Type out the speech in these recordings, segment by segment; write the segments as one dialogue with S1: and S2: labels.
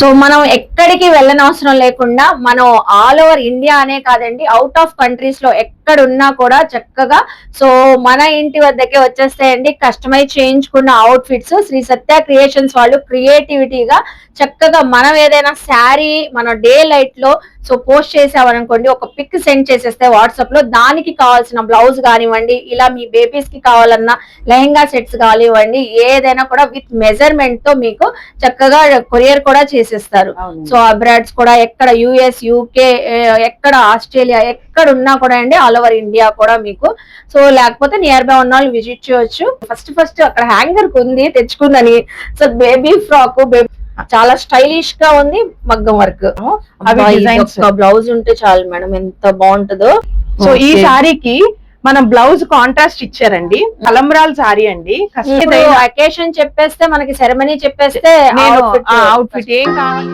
S1: So మనం ఎక్కడికి వెళ్ళనవసరం లేకుండా మనం ఆల్ ఓవర్ ఇండియా అనే కాదండి అవుట్ ఆఫ్ కంట్రీస్లో ఎక్కడ ఉన్నా కూడా చక్కగా. సో మన ఇంటి వద్దకే వచ్చేస్తాయండి. కస్టమైజ్ చేయించుకున్న outfits Sri Satya creations వాళ్ళు క్రియేటివిటీగా చక్కగా మనం ఏదైనా శారీ మన డే లైట్లో సో పోస్ట్ చేసామనుకోండి ఒక పిక్ సెండ్ చేసేస్తే వాట్సాప్లో దానికి కావాల్సిన బ్లౌజ్ కానివ్వండి ఇలా మీ బేబీస్కి కావాలన్నా లెహంగా సెట్స్ కానివ్వండి ఏదైనా కూడా విత్ మెజర్మెంట్తో మీకు చక్కగా కొరియర్ కూడా చేసేస్తారు. సో అబ్రాడ్స్ కూడా ఎక్కడ యుఎస్ యూకే ఎక్కడ ఆస్ట్రేలియా ఎక్కడ ఉన్నా కూడా అండి ఆల్ ఓవర్ ఇండియా కూడా మీకు. సో లేకపోతే నియర్ బై ఉన్న వాళ్ళు విజిట్ చేయొచ్చు. ఫస్ట్ ఫస్ట్ అక్కడ హ్యాంగర్ ఉంది తెచ్చుకుందని. సో బేబీ ఫ్రాక్ చాలా స్టైలిష్గా ఉంది మగ్గం వర్క్. బ్లౌజ్ ఉంటే చాలు మేడం ఎంత బాగుంటుందో.
S2: సో ఈ. సారీకి మనం బ్లౌజ్ కాంట్రాస్ట్ ఇచ్చారండి. తలంబ్రాల్ సారీ అండి.
S1: అకేషన్ చెప్పేస్తే మనకి సెరమనీ చెప్పేస్తే
S2: అవుట్ఫిట్ ఏం కావాలి?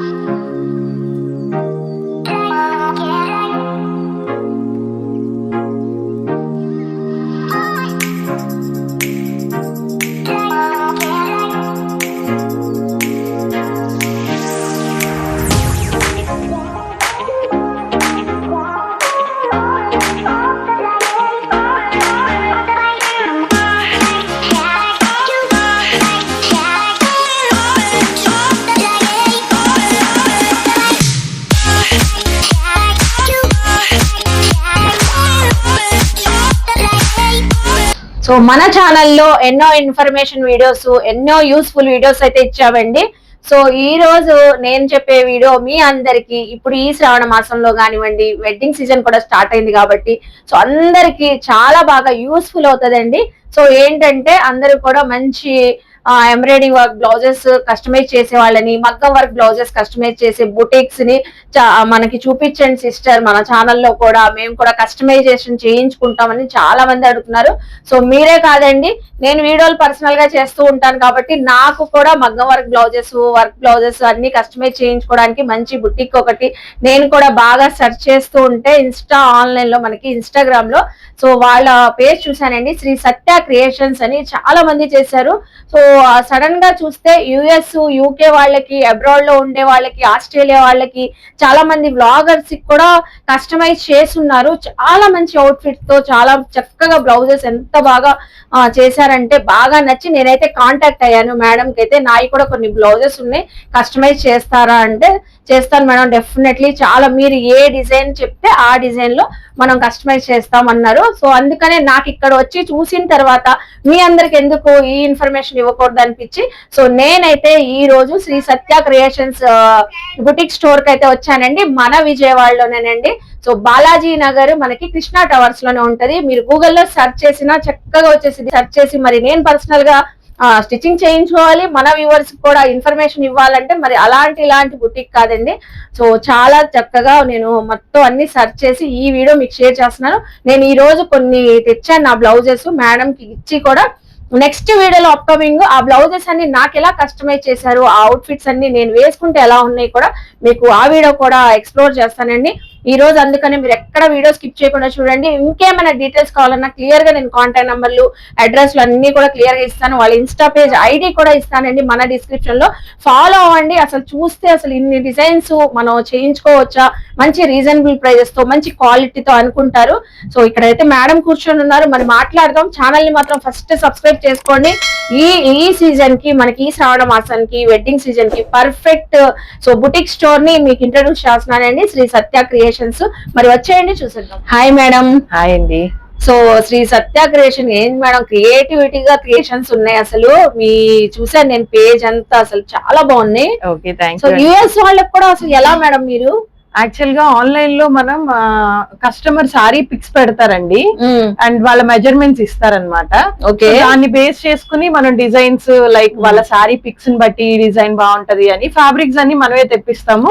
S1: మన ఛానల్లో ఎన్నో ఇన్ఫర్మేషన్ వీడియోస్ ఎన్నో యూస్ఫుల్ వీడియోస్ అయితే ఇచ్చామండి. సో ఈ రోజు నేను చెప్పే వీడియో మీ అందరికి ఇప్పుడు ఈ శ్రావణ మాసంలో కానివ్వండి వెడ్డింగ్ సీజన్ కూడా స్టార్ట్ అయింది కాబట్టి సో అందరికి చాలా బాగా యూస్ఫుల్ అవుతుందండి. సో ఏంటంటే అందరూ కూడా మంచి ఎంబ్రాయిడింగ్ వర్క్ బ్లౌజెస్ కస్టమైజ్ చేసే వాళ్ళని మగ్గం వర్క్ బ్లౌజెస్ కస్టమైజ్ చేసే బుటిక్స్ని చా- మనకి చూపించండి సిస్టర్ మన ఛానల్లో కూడా. మేము కూడా కస్టమైజేషన్ చేయించుకుంటామని చాలా మంది అడుగుతున్నారు. సో మీరే కాదండి నేను వీడియోలు పర్సనల్గా చేస్తూ ఉంటాను కాబట్టి నాకు కూడా మగ్గం వర్క్ బ్లౌజెస్ వర్క్ బ్లౌజెస్ అన్ని కస్టమైజ్ చేయించుకోవడానికి మంచి బుటిక్ ఒకటి నేను కూడా బాగా సెర్చ్ చేస్తూ ఉంటే ఇన్స్టా ఆన్లైన్లో మనకి ఇన్స్టాగ్రామ్లో. సో వాళ్ళ పేజ్ చూసానండి శ్రీ సత్య క్రియేషన్స్ అని చాలా మంది చేశారు. సో సడన్గా చూస్తే యుఎస్ యూకే వాళ్ళకి అబ్రాడ్లో ఉండే వాళ్ళకి ఆస్ట్రేలియా వాళ్ళకి చాలా మంది బ్లాగర్స్ కూడా కస్టమైజ్ చేస్తున్నారు. చాలా మంచి అవుట్ఫిట్తో చాలా చక్కగా బ్లౌజెస్ ఎంత బాగా చేశారంటే బాగా నచ్చి నేనైతే కాంటాక్ట్ అయ్యాను. మేడం కి అయితే నాయి కూడా కొన్ని బ్లౌజెస్ ఉన్నాయి. కస్టమైజ్ చేస్తారా అంటే చేస్తాను మేడం డెఫినెట్లీ చాలా మీరు ఏ డిజైన్ చెప్తే ఆ డిజైన్లో మనం కస్టమైజ్ చేస్తామన్నారు. సో అందుకనే నాకు ఇక్కడ వచ్చి చూసిన తర్వాత మీ అందరికి ఎందుకు ఈ ఇన్ఫర్మేషన్ ఇవ్వకూడదు అనిపించి సో నేనైతే ఈ రోజు శ్రీ సత్య క్రియేషన్స్ బుటిక్ స్టోర్కి అయితే వచ్చానండి. మన విజయవాడలోనేనండి. సో బాలాజీ నగర్ మనకి కృష్ణా టవర్స్లోనే ఉంటది. మీరు గూగుల్లో సెర్చ్ చేసినా చక్కగా వచ్చేసి సెర్చ్ చేసి మరి నేను పర్సనల్గా స్టిచ్చింగ్ చేయించుకోవాలి. మన వ్యూవర్స్ కూడా ఇన్ఫర్మేషన్ ఇవ్వాలంటే మరి అలాంటి ఇలాంటి బుటిక్ కాదండి. సో చాలా చక్కగా నేను మొత్తం అన్ని సెర్చ్ చేసి ఈ వీడియో మీకు షేర్ చేస్తున్నాను. నేను ఈ రోజు కొన్ని తెచ్చాను నా బ్లౌజెస్ మేడంకి ఇచ్చి కూడా. నెక్స్ట్ వీడియోలో అప్కమింగ్ ఆ బ్లౌజెస్ అన్ని నాకు ఎలా కస్టమైజ్ చేశారు ఆ అవుట్ఫిట్స్ అన్ని నేను వేసుకుంటే ఎలా ఉన్నాయి కూడా మీకు ఆ వీడియో కూడా ఎక్స్ప్లోర్ చేస్తానండి. ఈ రోజు అందుకనే మీరు ఎక్కడ వీడియో స్కిప్ చేయకుండా చూడండి. ఇంకేమైనా డీటెయిల్స్ కావాలన్నా క్లియర్గా నేను కాంటాక్ట్ నంబర్లు అడ్రస్లు అన్ని కూడా క్లియర్గా ఇస్తాను. వాళ్ళ ఇన్స్టా పేజ్ ఐడి కూడా ఇస్తానండి మన డిస్క్రిప్షన్లో. ఫాలో అవ్వండి. అసలు చూస్తే అసలు ఇన్ని డిజైన్స్ మనం చేయించుకోవచ్చా? మంచి రీజనబుల్ ప్రైజెస్తో మంచి క్వాలిటీతో అనుకుంటారు. సో ఇక్కడైతే మేడం కూర్చొని ఉన్నారు. మరి మాట్లాడదాం. ఛానల్ని మాత్రం ఫస్ట్ సబ్స్క్రైబ్ చేసుకోండి. ఈ ఈ సీజన్కి మనకి ఈ శ్రావణ మాసానికి వెడ్డింగ్ సీజన్కి పర్ఫెక్ట్ సో బుటిక్ స్టోర్ని మీకు ఇంట్రడ్యూస్ చేస్తున్నానండి. శ్రీ సత్య క్రియేషన్స్ మరి వచ్చేయండి చూసేద్దాం. హాయ్ మేడం
S2: హాయ్ అండి.
S1: సో శ్రీ సత్య క్రియేషన్ ఏం మేడం క్రియేటివిటీగా క్రియేషన్స్ ఉన్నాయి అసలు. మీ చూసాను నేను పేజ్ అంతా అసలు చాలా బాగున్నాయి. సో యుఎస్ వాళ్ళకి కూడా అసలు ఎలా మేడం మీరు?
S2: యాక్చువల్గా ఆన్లైన్లో మనం కస్టమర్ సారీ పిక్స్ పెడతారండి. అండ్ వాళ్ళ మెజర్మెంట్స్ ఇస్తారనమాట
S1: ఓకే
S2: దాన్ని బేస్ చేసుకుని మనం డిజైన్స్ లైక్ వాళ్ళ సారీ పిక్స్ని బట్టి డిజైన్ బాగుంటది అని ఫ్యాబ్రిక్స్ అన్ని మనమే తెప్పిస్తాము.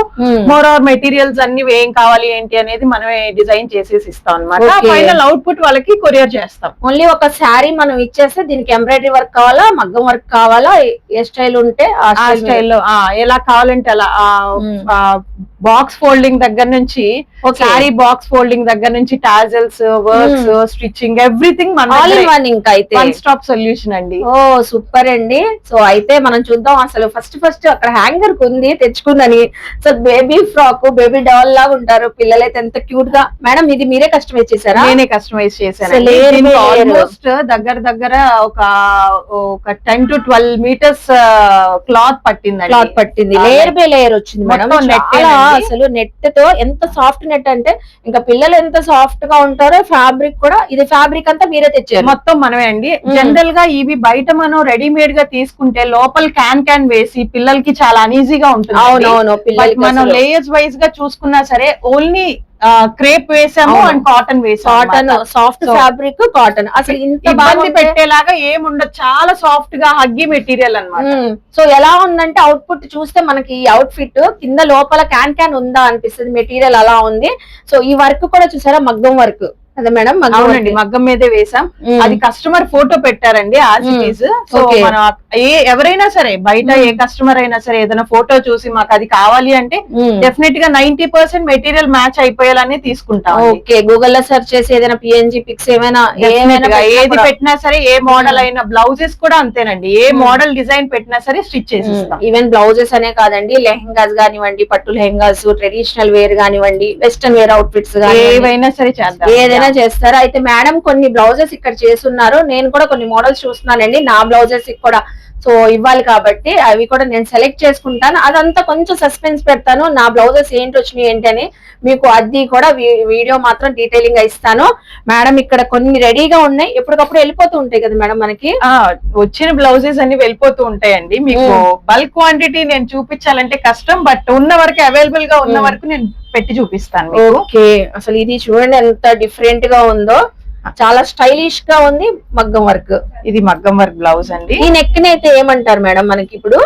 S2: మోర్ ఆర్ మెటీరియల్స్ అన్ని ఏం కావాలి ఏంటి అనేది మనమే డిజైన్ చేసేసి ఇస్తాం అనమాట. ఫైనల్ అవుట్పుట్ వాళ్ళకి కొరియర్ చేస్తాం.
S1: ఓన్లీ ఒక శారీ మనం ఇచ్చేస్తే దీనికి ఎంబ్రాయిడరీ వర్క్ కావాలా మగ్గం వర్క్ కావాలా ఏ స్టైల్ ఉంటే ఆ
S2: ఆ
S1: స్టైల్
S2: స్టైల్లో ఎలా కావాలంటే అలా. బాక్స్ ఫోల్డింగ్ ఫోల్డింగ్ దగ్గర నుంచి. సారీ బాక్స్ ఫోల్డింగ్ దగ్గర నుంచి టాజల్స్ వర్క్స్ స్టిచ్చింగ్ ఎవ్రీథింగ్ మన
S1: ఇంకా అయితే.
S2: వన్ స్టాప్ సొల్యూషన్ అండి.
S1: ఓ సూపర్ అండి. సో అయితే మనం చూద్దాం అసలు ఫస్ట్ ఫస్ట్ అక్కడ హ్యాంగర్ ఉంది తెచ్చుకుందని. So baby frock baby doll లాగా ఉంటారు. పిల్లలైతే ఎంత క్యూట్గా. మేడం ఇది మీరే కస్టమైజ్ చేశారా?
S2: నేనే కస్టమైజ్ చేశాను. ఆల్మోస్ట్ దగ్గర దగ్గర ఒక ఒక ten to twelve meters cloth పట్టిందండి.
S1: క్లాత్ పట్టింది. లేయర్ బై లేయర్ వచ్చింది మేడం
S2: ఏనండి.
S1: అసలు నెట్ తో ఎంత సాఫ్ట్ నెట్ అంటే ఇంకా పిల్లలు ఎంత సాఫ్ట్గా ఉంటారో ఫ్యాబ్రిక్ కూడా ఇది ఫ్యాబ్రిక్ అంతా మీరే తెచ్చారు.
S2: మొత్తం మనమే అండి. జనరల్గా ఇవి బయట మనం రెడీమేడ్గా తీసుకుంటే లోపల క్యాన్ క్యాన్ వేసి పిల్లలకి చాలా అనీజీగా ఉంటుంది.
S1: అవునవును
S2: మనం లేయర్స్ వైజ్గా చూసుకున్నా సరే ఓన్లీ క్రేప్ వేసాము. అండ్ కాటన్ వేసాము
S1: కాటన్. సాఫ్ట్ ఫ్యాబ్రిక్ కాటన్ అసలు ఇంత బాగుంటే
S2: పెట్టేలాగా ఏముండదు. చాలా సాఫ్ట్గా హగ్గి మెటీరియల్ అన్నమాట.
S1: సో ఎలా ఉందంటే అవుట్పుట్ చూస్తే మనకి ఈ అవుట్ ఫిట్ కింద లోపల క్యాన్ క్యాన్ ఉందా అనిపిస్తుంది. మెటీరియల్ అలా ఉంది. సో ఈ వర్క్ కూడా చూసారా? మగ్గం వర్క్. అదే మేడం మగ్గం
S2: అవునండి. మగ్గం మీదే వేసాం. అది కస్టమర్ ఫోటో పెట్టారండి సో. మన ఏ ఎవరైనా సరే బయట ఏ. కస్టమర్ అయినా సరే ఏదైనా ఫోటో చూసి మాకు అది కావాలి అంటే. డెఫినెట్గా నైన్టీ పర్సెంట్ మెటీరియల్ మ్యాచ్ అయిపోయేలానే తీసుకుంటాం
S1: ఓకే గూగుల్లో సెర్చ్ చేసి ఏదైనా పిఎన్జి పిక్స్ ఏమైనా
S2: ఏది పెట్టినా సరే ఏ మోడల్. అయినా బ్లౌజెస్ కూడా అంతేనండి ఏ. మోడల్ డిజైన్ పెట్టినా సరే స్టిచ్ చేసి ఇస్తాం
S1: ఈవెన్ బ్లౌజెస్ అనే కాదండి లెహంగాస్ కానివ్వండి పట్టు లెహంగాస్ ట్రెడిషనల్ వేర్ కానివ్వండి వెస్టర్న్ వేర్ అవుట్ఫిట్స్
S2: ఏవైనా సరే చేద్దాం
S1: ఏదైనా చేస్తారా? అయితే మేడం కొన్ని బ్లౌజెస్ ఇక్కడ చేస్తున్నారు. నేను కూడా కొన్ని మోడల్స్ చూస్తున్నానండి. నా బ్లౌజెస్ కూడా. సో ఇవ్వాలి కాబట్టి అవి కూడా నేను సెలెక్ట్ చేసుకుంటాను. అదంతా కొంచెం సస్పెన్స్ పెడతాను. నా బ్లౌజెస్ ఏంటి వచ్చినాయి ఏంటి అని మీకు అది కూడా వీడియో మాత్రం డీటెయిలింగ్గా ఇస్తాను. మేడం ఇక్కడ కొన్ని రెడీగా ఉన్నాయి. ఎప్పటికప్పుడు వెళ్ళిపోతూ ఉంటాయి కదా మేడం మనకి?
S2: వచ్చిన బ్లౌజెస్ అన్ని వెళ్ళిపోతూ ఉంటాయండి. మీకు. బల్క్ క్వాంటిటీ నేను చూపించాలంటే కష్టం. బట్ ఉన్న వరకు అవైలబుల్గా ఉన్న. వరకు నేను పెట్టి చూపిస్తాను
S1: ఓకే. అసలు ఇది చూడండి ఎంత డిఫరెంట్గా ఉందో. చాలా స్టైలిష్గా ఉంది. మగ్గం వర్క్.
S2: ఇది మగ్గం వర్క్ బ్లౌజ్ అండి.
S1: ఈ నెక్ని అయితే ఏమంటారు మేడం మనకి ఇప్పుడు?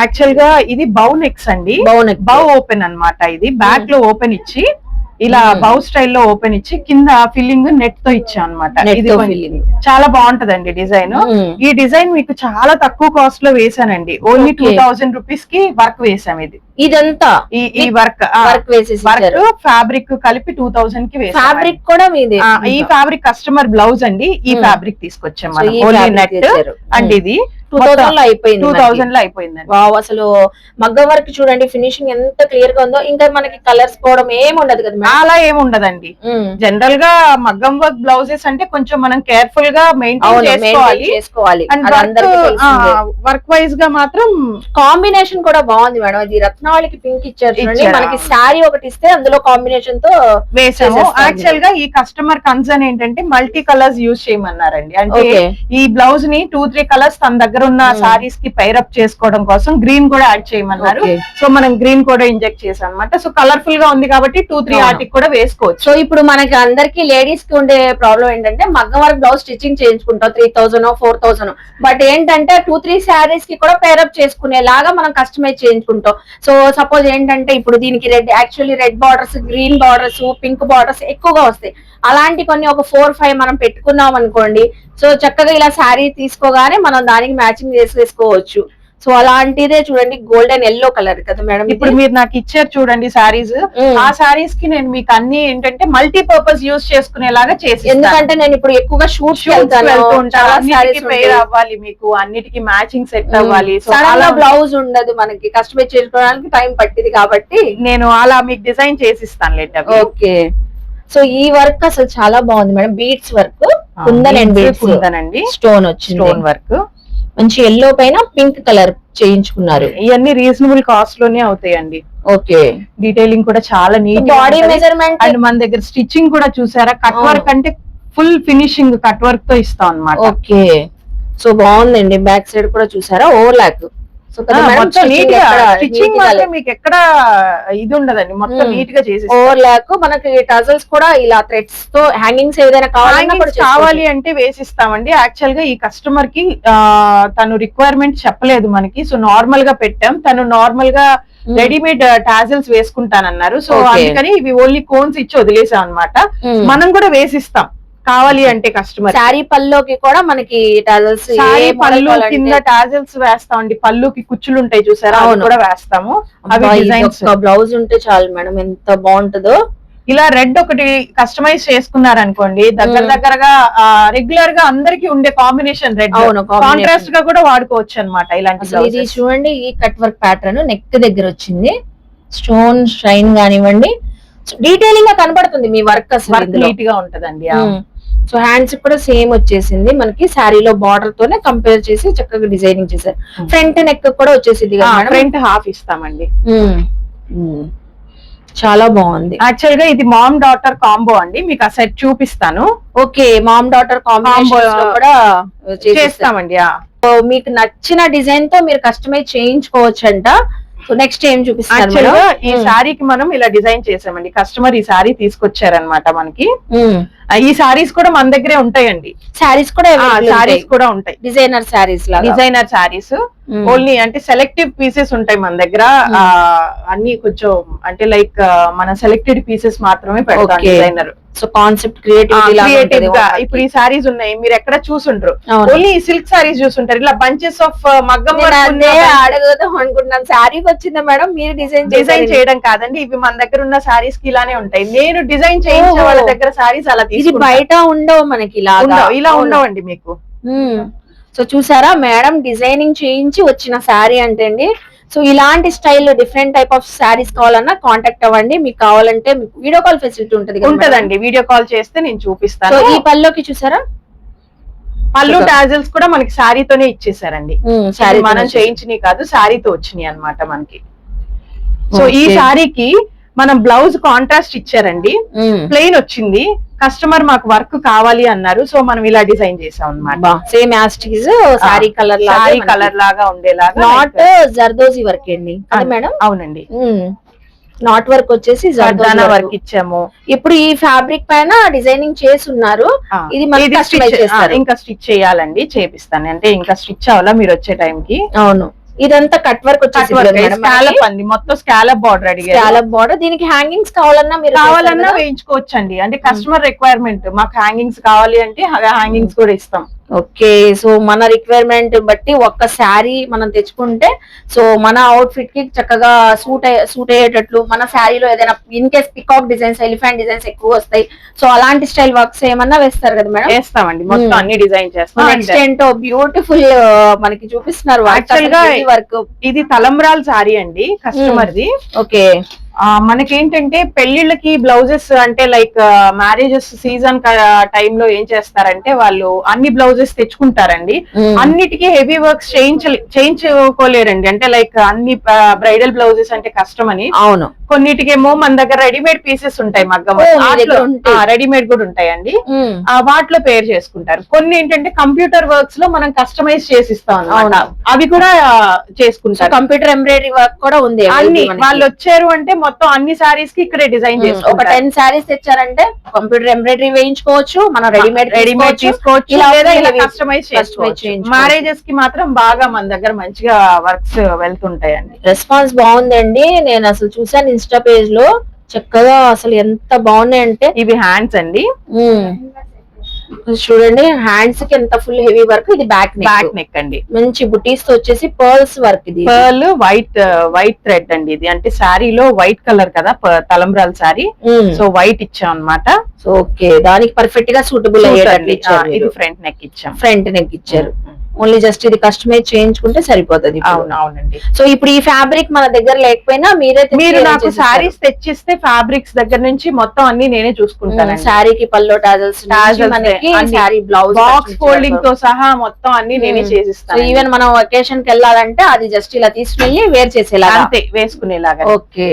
S2: యాక్చువల్గా ఇది బౌ నెక్స్ అండి.
S1: బౌ నెక్
S2: బౌ ఓపెన్ అన్నమాట ఇది. బ్యాక్లో ఓపెన్ ఇచ్చి ఇలా. బౌ స్టైల్లో ఓపెన్ ఇచ్చి కింద ఫిల్లింగ్ నెట్తో ఇచ్చాం అనమాట ఇది. చాలా బాగుంటదండి డిజైన్. ఈ డిజైన్ మీకు చాలా తక్కువ కాస్ట్లో వేసానండి ఓన్లీ టూ. థౌసండ్ రూపీస్కి వర్క్ వేసాం ఇది
S1: ఇదంతా
S2: ఈ వర్క్
S1: వర్క్
S2: వర్క్ ఫ్యాబ్రిక్ కలిపి టూ థౌసండ్కి
S1: ఫ్యాబ్రిక్ కూడా
S2: ఈ ఫ్యాబ్రిక్ కస్టమర్ బ్లౌజ్ అండి ఈ. ఫ్యాబ్రిక్ తీసుకొచ్చాం మనం ఓన్లీ నెట్. అండ్. ఇది
S1: టూ థౌసండ్లో అయిపోయింది
S2: టూ. థౌసండ్లో అయిపోయిందండి.
S1: వావ్ అసలు మగ్గం వర్క్ చూడండి ఫినిషింగ్ ఎంత క్లియర్గా ఉందో. ఇంకా మనకి కలర్స్ పోవడం ఏం ఉండదు కదా
S2: అలా ఏమి ఉండదండి.
S1: మ్మ్.
S2: జనరల్గా మగ్గం వర్క్ బ్లౌజెస్ అంటే కొంచెం మనం కేర్ఫుల్గా మెయింటైన్ చేసుకోవాలి. అండ్
S1: అది.
S2: వర్క్ వైజ్గా మాత్రం
S1: కాంబినేషన్ కూడా బాగుంది మేడం. ఇది రత్నావళికి పింక్ ఇచ్చారు? మనకి శారీ ఒకటి ఇస్తే అందులో కాంబినేషన్తో
S2: వేసాము. యాక్చువల్గా ఈ కస్టమర్ కన్సర్న్ ఏంటంటే మల్టీ కలర్స్ యూజ్ చేయమన్నారండి. అంటే. ఈ బ్లౌజ్ని టూ త్రీ కలర్స్ తన దగ్గర ఉన్న
S1: Hmm.
S2: సారీస్కి పైరప్ చేసుకోవడం కోసం గ్రీన్ కూడా యాడ్ చేయమన్నారు. సో మనం గ్రీన్ కూడా ఇంజెక్ట్ చేసాం అనమాట సో కలర్ఫుల్గా ఉంది కాబట్టి టూ త్రీ. ఆర్టిక్ కూడా వేసుకోవచ్చు
S1: సో ఇప్పుడు మనకి అందరికి లేడీస్కి ఉండే ప్రాబ్లం ఏంటంటే మగ్గం work blouse stitching చేయించుకుంటాం three thousand four thousand but ఏంటంటే టూ త్రీ శారీస్కి కూడా పేరప్ చేసుకునేలాగా మనం కస్టమైజ్ చేయించుకుంటాం సో సపోజ్ ఏంటంటే ఇప్పుడు దీనికి red actually red borders green borders pink borders ఎక్కువగా వస్తాయి అలాంటి కొన్ని ఒక ఫోర్ ఫైవ్ మనం పెట్టుకున్నాం అనుకోండి సో చక్కగా ఇలా శారీ తీసుకోగానే మనం దానికి మ్యాచింగ్ చేసేసుకోవచ్చు సో అలాంటిదే చూడండి గోల్డెన్ ఎల్లో కలర్ కదా మేడం
S2: ఇప్పుడు మీరు నాకు ఇచ్చారు చూడండి సారీస్. ఆ సారీస్కి నేను మీకు అన్ని ఏంటంటే మల్టీ పర్పస్ యూజ్ చేసుకునేలాగా చేసి
S1: ఎందుకంటే నేను ఇప్పుడు ఎక్కువగా షూట్
S2: పేర్ అవ్వాలి మీకు. అన్నిటికీ మ్యాచింగ్ సెట్ అవ్వాలి. అలా
S1: బ్లౌజ్ ఉండదు మనకి. కస్టమైజ్ చేసుకోవడానికి టైం పట్టింది కాబట్టి
S2: నేను అలా మీకు డిజైన్ చేసిస్తాను లేట్
S1: ఓకే. సో ఈ వర్క్ అసలు చాలా బాగుంది మేడం. బీట్స్ వర్క్
S2: కుందనండి
S1: స్టోన్ వచ్చింది.
S2: స్టోన్ వర్క్
S1: మంచి ఎల్లో పైన పింక్ కలర్ చేయించుకున్నారు.
S2: ఇవన్నీ రీజనబుల్ కాస్ట్లోనే అవుతాయండి.
S1: ఓకే.
S2: డీటెయిలింగ్ కూడా చాలా నీట్
S1: బాడీ మెజర్మెంట్
S2: అండ్ మన దగ్గర స్టిచ్చింగ్ కూడా చూసారా? కట్. వర్క్ అంటే ఫుల్ ఫినిషింగ్ కట్ వర్క్తో ఇస్తాం అన్నమాట.
S1: ఓకే. సో బాగుందండి. బ్యాక్ సైడ్ కూడా చూసారా? ఓవర్
S2: నీట్గా స్టిచ్చింగ్ మాత్రం మీకు ఎక్కడ ఇది ఉండదండి. మొత్తం. నీట్గా చేసి
S1: ఓవర్ లాక్ మనకి టజల్స్ కూడా ఇలా థ్రెడ్స్తో హ్యాంగింగ్స్ ఏదైనా
S2: Hangings కావాలి అంటే వేసిస్తామండి. యాక్చువల్గా ఈ కస్టమర్కి తను రిక్వైర్మెంట్ చెప్పలేదు మనకి. సో నార్మల్గా పెట్టాం. తను
S1: నార్మల్గా.
S2: రెడీమేడ్ టాజిల్స్ వేసుకుంటానన్నారు. సో. అందుకని ఇవి ఓన్లీ కోన్స్ ఇచ్చి వదిలేసాం అన్నమాట
S1: మ్మ్.
S2: మనం కూడా వేసిస్తాం. కావాలి అంటే కస్టమర్.
S1: శారీ పల్లోకి కూడా మనకి టజల్స్
S2: సారీ పళ్ళు కింద టాజల్స్ వేస్తామండి. పళ్ళుకి కుచ్చులు ఉంటాయి చూసారా? అవి. కూడా వేస్తాము. అవి డిజైన్స్
S1: బ్లౌజ్ ఉంటే చాలు మేడం. ఎంత బాగుంటుందో.
S2: ఇలా రెడ్ ఒకటి కస్టమైజ్ చేసుకున్నారనుకోండి దగ్గర. దగ్గరగా రెగ్యులర్గా అందరికి ఉండే కాంబినేషన్ రెడ్. కాంట్రాస్ట్గా కూడా వాడుకోవచ్చు అనమాట ఇలాంటి
S1: ఇది చూడండి ఈ కట్ వర్క్ ప్యాటర్న్ నెక్ దగ్గర వచ్చింది. స్టోన్ షైన్ కానివ్వండి. డీటెయిలింగ్గా కనబడుతుంది మీ వర్క్
S2: వర్క్. నీట్గా ఉంటదండి
S1: సో హ్యాండ్స్ కూడా సేమ్ వచ్చేసింది. మనకి శారీలో బార్డర్ తోనే కంపేర్ చేసి చక్కగా డిజైనింగ్ చేశారు.
S2: Hmm.
S1: ఫ్రంట్ నెక్ కూడా వచ్చేసింది
S2: ఫ్రంట్ హాఫ్ ఇస్తామండి.
S1: Hmm. Hmm. చాలా బాగుంది.
S2: యాక్చువల్గా ఇది మామ్ డాటర్ కాంబో అండి. మీకు ఆ సెట్ చూపిస్తాను.
S1: ఓకే మామ్ డాటర్
S2: Combo,
S1: కూడా చేస్తాం
S2: చేస్తామండి.
S1: మీకు నచ్చిన డిజైన్తో మీరు కస్టమైజ్ చేయించుకోవచ్చు అంట సో నెక్స్ట్ ఏం చూపిస్తారు
S2: ఈ
S1: Hmm.
S2: సారీకి మనం ఇలా డిజైన్ చేసామండి. కస్టమర్ ఈ సారీ తీసుకొచ్చారనమాట మనకి. ఆ, ఈ సారీస్ కూడా మన దగ్గరే ఉంటాయండి.
S1: శారీస్ కూడా
S2: సారీస్ కూడా ఉంటాయి.
S1: డిజైనర్ లాగా.
S2: Designer sarees
S1: Hmm.
S2: ఓన్లీ అంటే సెలెక్టివ్ పీసెస్ ఉంటాయి మన దగ్గర.
S1: Hmm.
S2: అన్ని కొంచెం అంటే లైక్ మన సెలెక్టెడ్ పీసెస్ మాత్రమే పెడతాం. డిజైనర్
S1: సో కాన్సెప్ట్ క్రియేటివిటీ
S2: క్రియేటివ్గా. ఇప్పుడు ఈ సారీస్ ఉన్నాయి మీరు ఎక్కడ చూసుంటారు ఓన్లీ సిల్క్ సారీస్ చూసుంటారు. ఇలా బంచెస్ ఆఫ్ మగ్గం
S1: అదే అడగదాం అనుకుంటున్నాను. శారీకి వచ్చిందా మేడం? మీరు డిజైన్
S2: డిజైన్ చేయడం కాదండి. ఇవి మన దగ్గర ఉన్న సారీస్కి ఇలానే ఉంటాయి. నేను డిజైన్ చేయించే
S1: ఓహో.
S2: వాళ్ళ దగ్గర సారీస్ అలా
S1: ఇది
S2: తీసుకుంటా.
S1: బయట ఉండవు మనకి
S2: ఇలా
S1: అవును.
S2: ఉండవండి మీకు.
S1: సో చూసారా? మేడం డిజైనింగ్ చేయించి వచ్చిన శారీ అంటే అండి సో ఇలాంటి style different type of sarees కావాలన్నా కాంటాక్ట్ అవ్వండి. మీకు కావాలంటే వీడియో కాల్ ఫెసిలిటీ ఉంటుంది?
S2: ఉంటదండి. వీడియో కాల్ చేస్తే నేను
S1: సో
S2: చూపిస్తాను
S1: ఈ పల్లోకి చూసారా?
S2: పళ్ళు టాజల్స్ కూడా మనకి శారీతోనే ఇచ్చేసారండి మనం చేయించినవి కాదు శారీతో వచ్చినాయి అన్నమాట మనకి. సో ఈ. శారీకి మనం బ్లౌజ్ కాంట్రాస్ట్ ఇచ్చారండి. ప్లెయిన్ వచ్చింది. కస్టమర్ మాకు వర్క్ కావాలి అన్నారు. సో మనం ఇలా డిజైన్ చేసాం అన్నమాట.
S1: సేమ్ శారీ కలర్
S2: కలర్ లాగా ఉండేలాగా
S1: నాట్ జర్దోజీ వర్క్ అండి? మేడం?
S2: అవునండి.
S1: నాట్ వర్క్ వచ్చేసి జర్దోజీ
S2: వర్క్ ఇచ్చాము.
S1: ఇప్పుడు ఈ ఫ్యాబ్రిక్ పైన డిజైనింగ్ చేసి ఉన్నారు ఇది
S2: ఇంకా స్టిచ్ చేయాలండి చేపిస్తాను. అంటే ఇంకా స్టిచ్ అవ్వాలా మీరు వచ్చే టైం కి?
S1: అవును. ఇదంతా కట్ వర్క్
S2: స్కాలప్ అండి మొత్తం స్కాలప్ బార్డర్ అడిగారు.
S1: చాలా బార్డర్ దీనికి హ్యాంగింగ్స్ కావాలన్నా మీరు
S2: కావాలన్నా వేయించుకోవచ్చండి. అంటే కస్టమర్ రిక్వైర్మెంట్ మాకు హ్యాంగింగ్స్ కావాలి అంటే హ్యాంగింగ్స్ కూడా ఇస్తాం.
S1: ఓకే సో మన రిక్వైర్మెంట్ బట్టి ఒక్క శారీ మనం తెచ్చుకుంటే సో మన అవుట్ఫిట్కి చక్కగా సూట్ సూట్ అయ్యేటట్లు మన శారీలో ఏదైనా in case peacock designs elephant designs ఎక్కువ వస్తాయి సో అలాంటి స్టైల్ వర్క్స్ ఏమన్నా వేస్తారు కదా మేడం?
S2: వేస్తామండి మొత్తం
S1: Hmm.
S2: అన్ని డిజైన్ చేస్తాం.
S1: నెక్స్ట్ ఏంటో బ్యూటిఫుల్ మనకి చూపిస్తున్నారు వర్క్
S2: ఇది తలంబ్రాల్ సారీ అండి కస్టమర్ ది.
S1: ఓకే.
S2: మనకేంటంటే పెళ్ళిళ్ళకి బ్లౌజెస్ అంటే లైక్ మ్యారేజెస్ సీజన్ టైంలో ఏం చేస్తారంటే వాళ్ళు అన్ని బ్లౌజెస్ తెచ్చుకుంటారండి. అన్నిటికీ హెవీ వర్క్స్ చేయించ చేయించుకోలేరండి. అంటే లైక్ అన్ని బ్రైడల్ బ్లౌజెస్ అంటే కష్టం అని
S1: అవును.
S2: కొన్నిటికేమో మన దగ్గర రెడీమేడ్ పీసెస్ ఉంటాయి మగ్గం. రెడీమేడ్ కూడా ఉంటాయండి. ఆ వాటిలో పేర్ చేసుకుంటారు. కొన్ని ఏంటంటే కంప్యూటర్ వర్క్స్లో మనం కస్టమైజ్ చేసి ఇస్తాం అన్నమాట.
S1: అవును.
S2: అవి కూడా చేసుకుంటారు.
S1: కంప్యూటర్ ఎంబ్రాయిడరీ వర్క్ కూడా ఉంది
S2: అన్ని. వాళ్ళు వచ్చారు అంటే మొత్తం అన్ని సారీస్కి ఇక్కడే డిజైన్
S1: ఉమ్, ఒక టెన్ శారీస్ తెచ్చారంటే కంప్యూటర్ ఎంబ్రాయిడరీ వేయించుకోవచ్చు మనం రెడీమేడ్
S2: రెడీమేడ్ తీసుకోవచ్చు లేదా ఇలా కస్టమైజ్ చేసుకోవచ్చు. మ్యారేజెస్కి మాత్రం బాగా మన దగ్గర మంచిగా వర్క్స్ వెళ్తుంటాయండి.
S1: రెస్పాన్స్ బాగుందండి. నేను అసలు చూసాను ఇన్స్టా పేజ్లో చక్కగా అసలు ఎంత బాగున్నాయి అంటే
S2: ఇవి హ్యాండ్స్ అండి.
S1: చూడండి హ్యాండ్స్కి ఎంత ఫుల్ హెవీ వర్క్ ఇది బ్యాక్
S2: బ్యాక్
S1: నెక్
S2: నెక్ అండి.
S1: మంచి బుటీస్తో వచ్చేసి పర్ల్స్ వర్క్ ఇది.
S2: పర్ల్ వైట్ వైట్ థ్రెడ్ అండి ఇది. అంటే శారీలో వైట్ కలర్ కదా తలంబ్రాల శారీ. సో వైట్ ఇచ్చాం అనమాట
S1: సో ఓకే దానికి పర్ఫెక్ట్గా సూటబుల్ అయ్యేటట్లు ఇచ్చారు
S2: ఇది ఫ్రంట్ నెక్ ఇచ్చాం.
S1: ఫ్రంట్ నెక్ ఇచ్చారు. ఓన్లీ జస్ట్ ఇది కస్టమైజ్ చేయించుకుంటే సరిపోతుంది.
S2: అవును అవునండి.
S1: సో ఇప్పుడు ఈ ఫ్యాబ్రిక్ మన దగ్గర లేకపోయినా మీరే
S2: మీరు నాకు. శారీస్ తెచ్చిస్తే ఫ్యాబ్రిక్స్ దగ్గర నుంచి మొత్తం అన్ని నేనే
S1: ఉమ్,
S2: చూసుకుంటానండి
S1: శారీకి pallu tassels. Saree blouse
S2: box ఫోల్డింగ్తో సహా మొత్తం అన్ని నేనే చేసిస్తాను
S1: ఈవెన్ మనం వెకేషన్కి వెళ్ళాలంటే అది జస్ట్ ఇలా తీసుకెళ్ళి వేర్ చేసేలాగా.
S2: అంతే వేసుకునేలాగా.
S1: ఓకే.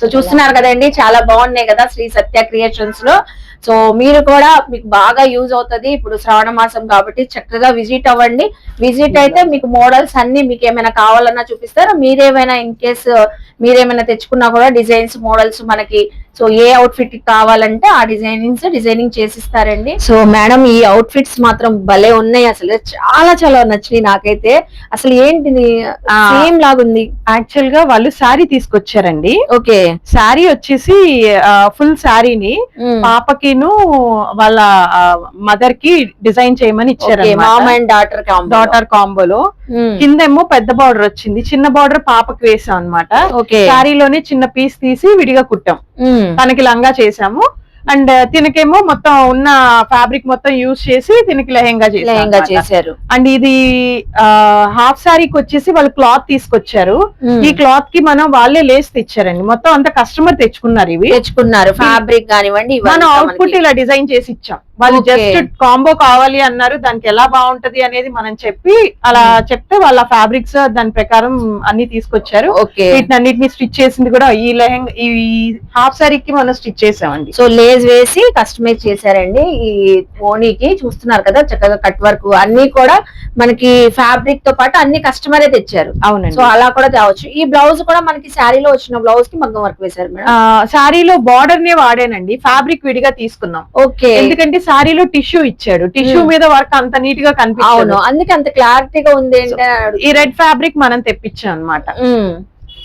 S1: సో చూస్తున్నారు కదండి చాలా బాగున్నాయి కదా శ్రీ సత్య క్రియేషన్స్లో. సో మీరు కూడా మీకు బాగా యూజ్ అవుతది. ఇప్పుడు శ్రావణ మాసం కాబట్టి చక్కగా విజిట్ అవ్వండి. విజిట్ అయితే మీకు మోడల్స్ అన్ని మీకు ఏమైనా కావాలన్నా చూపిస్తారు? మీరేమైనా ఇన్ కేస్ మీరేమైనా తెచ్చుకున్నా కూడా డిజైన్స్ మోడల్స్ మనకి సో ఏ అవుట్ ఫిట్ కావాలంటే ఆ డిజైనింగ్స్ డిజైనింగ్ చేసిస్తారండి. సో మేడం ఈ అవుట్ ఫిట్స్ మాత్రం భలే ఉన్నాయి అసలు. చాలా చాలా నచ్చినాయి నాకైతే. అసలు ఏంటిది?
S2: ఆ.
S1: సేమ్ లాగుంది
S2: యాక్చువల్గా వాళ్ళు శారీ తీసుకొచ్చారండి.
S1: ఓకే.
S2: శారీ వచ్చేసి ఫుల్ శారీని పాపకిను వాళ్ళ మదర్కి డిజైన్ చేయమని ఇచ్చారు
S1: మామ్ అండ్ డాటర్
S2: డాటర్ కాంబోలో కిందేమో పెద్ద బార్డర్ వచ్చింది. చిన్న బార్డర్ పాపకి వేసాం అన్నమాట
S1: ఓకే.
S2: శారీలోనే చిన్న పీస్ తీసి విడిగా కుట్టాం. తనకి లంగా చేసాము అండ్ తినకేమో మొత్తం ఉన్న ఫ్యాబ్రిక్ మొత్తం యూజ్ చేసి తినకి లెహంగా చేసాం
S1: చేశారు.
S2: అండ్ ఇది హాఫ్ శారీకి వచ్చేసి వాళ్ళు క్లాత్ తీసుకొచ్చారు. ఈ క్లాత్కి మనం వాళ్ళే లేస్ తెచ్చారండి. మొత్తం అంతా కస్టమర్ తెచ్చుకున్నారు ఇవి.
S1: తెచ్చుకున్నారు. ఫ్యాబ్రిక్ కానివ్వండి
S2: మనం అవుట్పుట్. ఇలా డిజైన్ చేసి ఇచ్చాం. వాళ్ళు. జస్ట్ కాంబో కావాలి అన్నారు. దానికి ఎలా బాగుంటది అనేది మనం చెప్పి అలా చెప్తే వాళ్ళ ఫ్యాబ్రిక్స్ దాని ప్రకారం అన్ని తీసుకొచ్చారు. వీటిని అన్నిటిని స్టిచ్ చేసింది కూడా ఈ లెహంగా ఈ హాఫ్ శారీకి మనం స్టిచ్ చేసామండి.
S1: సో లేస్ వేసి కస్టమైజ్ చేశారండి. ఈ ఓనీకి చూస్తున్నారు కదా చక్కగా కట్ వర్క్ అన్ని కూడా మనకి ఫ్యాబ్రిక్తో పాటు అన్ని కస్టమరే తెచ్చారు.
S2: అవునండి.
S1: సో అలా కూడా తేవచ్చు ఈ బ్లౌజ్ కూడా మనకి శారీలో వచ్చిన బ్లౌజ్కి మగ్గం వర్క్ వేశారు మేడం.
S2: శారీలో బార్డర్ నే వాడానండి. ఫ్యాబ్రిక్ విడిగా తీసుకున్నాం.
S1: ఓకే.
S2: ఎందుకంటే శారీలో టిష్యూ ఇచ్చాడు. Tissue
S1: Hmm.
S2: మీద వర్క్ అంత నీట్గా
S1: అవును.
S2: కనిపించదు
S1: అందుకే అంత క్లారిటీగా ఉంది
S2: ఈ రెడ్ ఫ్యాబ్రిక్ మనం తెప్పించాం అనమాట
S1: ఉమ్.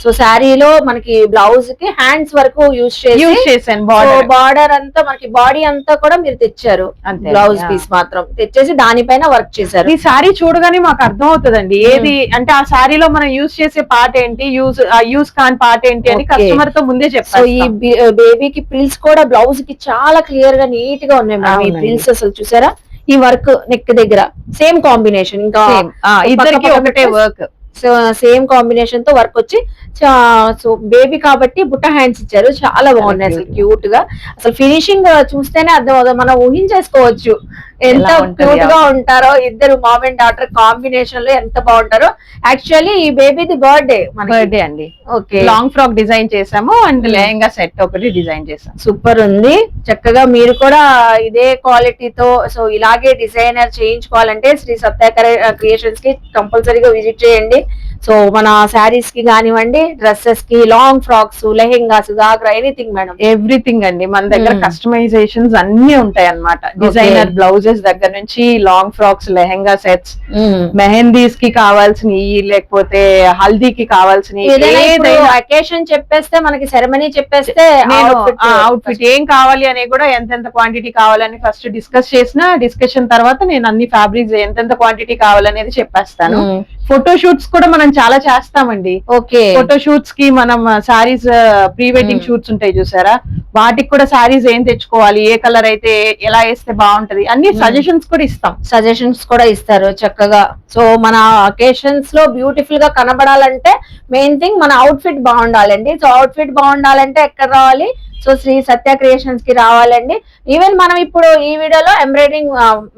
S1: సో శారీలో మనకి బ్లౌజ్కి హ్యాండ్స్ వరకు యూజ్
S2: యూజ్
S1: చేసి
S2: బార్డర్
S1: బార్డర్ అంతా మనకి బాడీ అంతా కూడా మీరు తెచ్చారు
S2: అంతే
S1: బ్లౌజ్. పీస్ మాత్రం. తెచ్చేసి దానిపైన వర్క్ చేశారు.
S2: ఈ శారీ చూడగానే మాకు అర్థం అవుతుందండి ఏది అంటే ఆ శారీలో మనం యూజ్ చేసే పార్ట్ ఏంటి యూజ్ యూజ్ కాని పార్ట్ ఏంటి అని. కస్టమర్తో ముందే
S1: సో ఈ
S2: చెప్పారు
S1: బేబీకి ప్రిల్స్ కూడా బ్లౌజ్కి చాలా క్లియర్గా నీట్గా ఉన్నాయి మేడం ఈ. ప్రిల్స్ అసలు చూసారా? ఈ వర్క్ నెక్ దగ్గర. సేమ్ కాంబినేషన్ ఇంకా
S2: ఇద్దరికి ఒకటే
S1: పక్క
S2: వర్క్
S1: సేమ్ కాంబినేషన్తో వర్క్ వచ్చి సో బేబీ కాబట్టి బుట్ట హ్యాండ్స్ ఇచ్చారు. చాలా బాగున్నాయి. అసలు. క్యూట్గా అసలు ఫినిషింగ్ చూస్తేనే అర్థం అవుతుంది మనం ఊహించేసుకోవచ్చు. ఎంత క్యూట్గా ఉంటారో ఇద్దరు మామ్ అండ్ డాటర్ కాంబినేషన్లో ఎంత బాగుంటారో. యాక్చువల్లీ ఈ బేబీది బర్త్డే
S2: బర్త్డే అండి.
S1: ఓకే
S2: లాంగ్ ఫ్రాక్ డిజైన్ చేసాము అండ్. లెహంగా సెట్ ఒకటి డిజైన్ చేసాం.
S1: సూపర్ ఉంది. చక్కగా మీరు కూడా ఇదే క్వాలిటీతో సో ఇలాగే డిజైనర్ చేయించుకోవాలంటే శ్రీ సత్యాకర క్రియేషన్స్కి కంపల్సరీగా విజిట్ చేయండి. సో మన శారీస్కి కానివ్వండి డ్రెస్సెస్కి long frocks lehengas ghagra anything madam
S2: everything అండి. మన దగ్గర. కస్టమైజేషన్స్ అన్ని ఉంటాయి అన్నమాట డిజైనర్ బ్లౌజెస్ దగ్గర నుంచి లాంగ్ ఫ్రాక్స్ లెహంగా సెట్స్ మెహందీస్కి కావాల్సినవి లేకపోతే హల్దీకి కావాల్సినవి
S1: అకేషన్ చెప్పేస్తే మనకి సెరమనీ చెప్పేస్తే
S2: నేను
S1: outfit
S2: అవుట్ఫిట్ ఏం కావాలి అని కూడా ఎంతెంత క్వాంటిటీ కావాలని ఫస్ట్ డిస్కస్ చేసిన డిస్కషన్ తర్వాత నేను అన్ని ఫ్యాబ్రిక్స్ ఎంతెంత క్వాంటిటీ కావాలనేది చెప్పేస్తాను.
S1: Hmm.
S2: ఫోటో షూట్స్ కూడా మనం చాలా చేస్తామండి.
S1: ఓకే.
S2: ఫోటో షూట్స్కి మనం సారీస్ ప్రీ వెడ్డింగ్. షూట్స్ ఉంటాయి చూసారా? వాటికి కూడా సారీస్ ఏం తెచ్చుకోవాలి? ఏ కలర్ అయితే ఎలా వేస్తే బాగుంటది? అన్ని. సజెషన్స్ కూడా ఇస్తాం.
S1: సజెషన్స్ కూడా ఇస్తారు చక్కగా. సో మన అకేషన్స్లో బ్యూటిఫుల్గా కనబడాలంటే మెయిన్ థింగ్ మన అవుట్ ఫిట్ బాగుండాలండి. సో అవుట్ ఫిట్ బాగుండాలంటే ఎక్కడ రావాలి? సో శ్రీ సత్య క్రియేషన్స్కి రావాలండి. ఈవెన్ మనం ఇప్పుడు ఈ వీడియోలో ఎంబ్రాయిడింగ్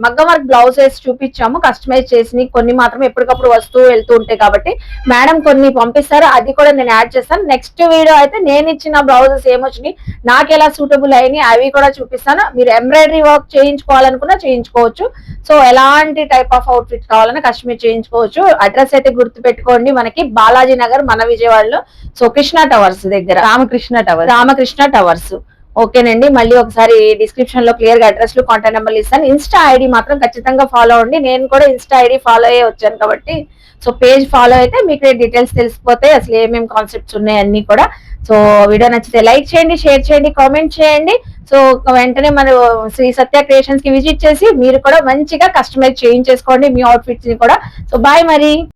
S1: మగ్గం వర్క్ బ్లౌజెస్ చూపించాము. కస్టమైజ్ చేసి కొన్ని మాత్రం ఎప్పటికప్పుడు వస్తూ వెళ్తూ ఉంటాయి కాబట్టి మేడం కొన్ని పంపిస్తారు. అది కూడా నేను యాడ్ చేస్తాను. నెక్స్ట్ వీడియో అయితే నేను ఇచ్చిన బ్లౌజెస్ ఏమొచ్చినాయి నాకు ఎలా సూటబుల్ అయినాయి అవి కూడా చూపిస్తాను. మీరు ఎంబ్రాయిడరీ వర్క్ చేయించుకోవాలనుకున్నా చేయించుకోవచ్చు. సో ఎలాంటి టైప్ ఆఫ్ అవుట్ ఫిట్ కావాలన్నా కస్టమైజ్ చేయించుకోవచ్చు. అడ్రస్ అయితే గుర్తు పెట్టుకోండి మనకి బాలాజీ నగర్ మన విజయవాడలో. సో కృష్ణ టవర్స్ దగ్గర.
S2: రామకృష్ణ టవర్
S1: రామకృష్ణ టవర్స్ ఓకేనండి మళ్ళీ ఒకసారి డిస్క్రిప్షన్లో క్లియర్గా అడ్రస్లో కాంటాక్ట్ నెంబర్లు ఇస్తాను. ఇన్స్టా ఐడి మాత్రం ఖచ్చితంగా ఫాలో అవ్వండి. నేను కూడా ఇన్స్టా ఐడి ఫాలో అయ్యే వచ్చాను కాబట్టి సో పేజ్ ఫాలో అయితే మీకు డీటెయిల్స్ తెలిసిపోతాయి. అసలు ఏమేమి కాన్సెప్ట్స్ ఉన్నాయి అన్ని కూడా. సో వీడియో నచ్చితే లైక్ చేయండి షేర్ చేయండి కామెంట్ చేయండి. సో వెంటనే మన శ్రీ సత్య క్రియేషన్స్కి విజిట్ చేసి మీరు కూడా మంచిగా కస్టమైజ్ చేయించేసుకోండి మీ అవుట్ఫిట్స్ని కూడా. సో బాయ్ మరి.